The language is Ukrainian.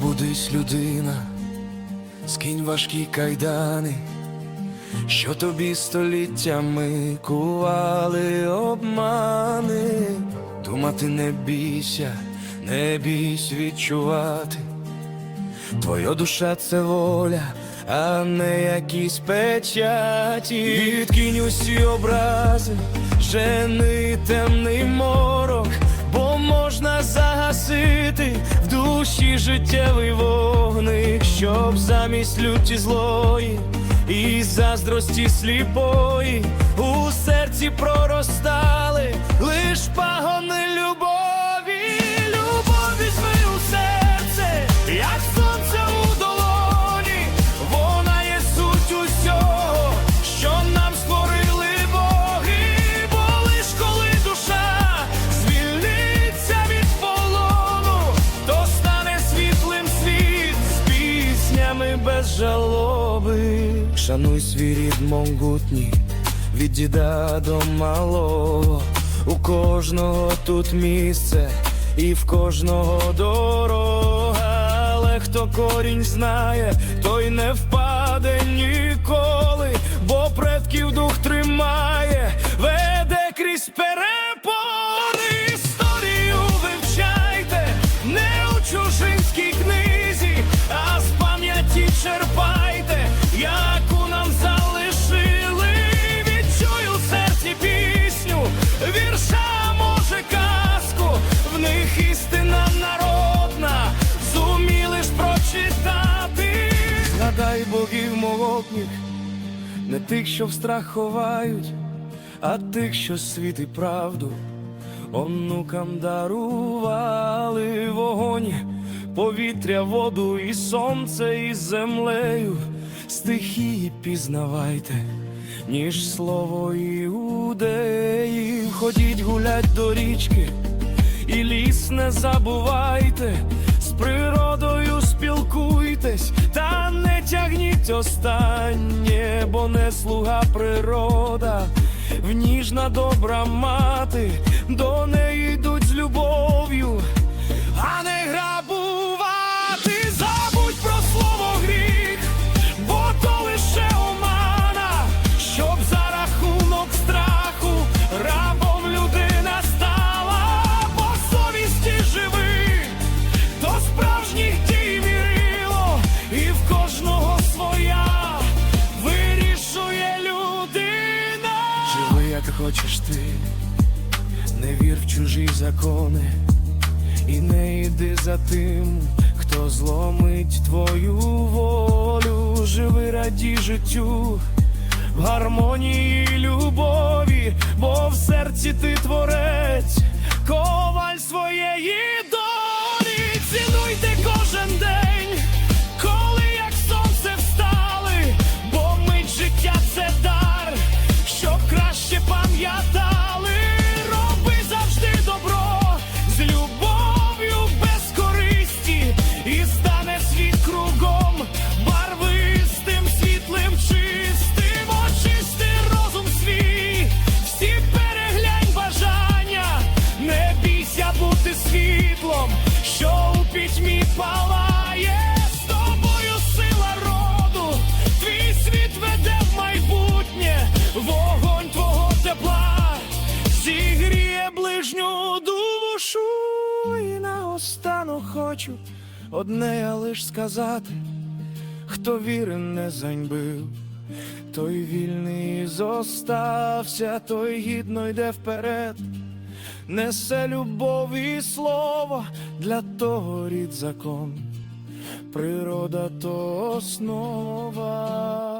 Прокинься, людина, скинь важкі кайдани, що тобі століттями кували обмани, думати не бійся, не бійсь відчувати. Твоя душа це воля, а не якісь печаті. Відкинь усі образи, жени темний морок, бо можна загасити душі життєвий вогник, щоб замість люті злої і заздрості сліпої у серці проростали лиш пагони любові, без жалоби. Шануй свій рід могутній, від діда до малого, у кожного тут місце, і в кожного дорога, але хто корінь знає, той не впаде ніколи, бо предків істина народна, зуміли ж прочитати. Згадай богів могутніх, не тих, що в страх ховають, а тих, що світ і правду онукам дарували вогонь, повітря, воду і сонце, і землею, стихії пізнавайте, ніж слово іудеїв. Ходіть гулять до річки, і ліс не забувайте, з природою спілкуйтесь, та не тягніть останнє, бо не слуга природа, в ніжна добра мати, до неї йдуть з любов'ю, Живи, хочеш ти, не вір в чужі закони, і не йди за тим, хто зломить твою волю. Живи, раді життю. В гармонії любові, бо в серці ти творець, коваль своєї світлом, що у пітьмі палає, з тобою сила роду, твій світ веде в майбутнє, вогонь твого тепла, зігріє ближню душу, і наостанок хочу одне я лиш сказати. Хто вірен не заньбив, той вільний зостався, той гідно йде вперед, несе любов і слово, для того рід закон, природа то основа.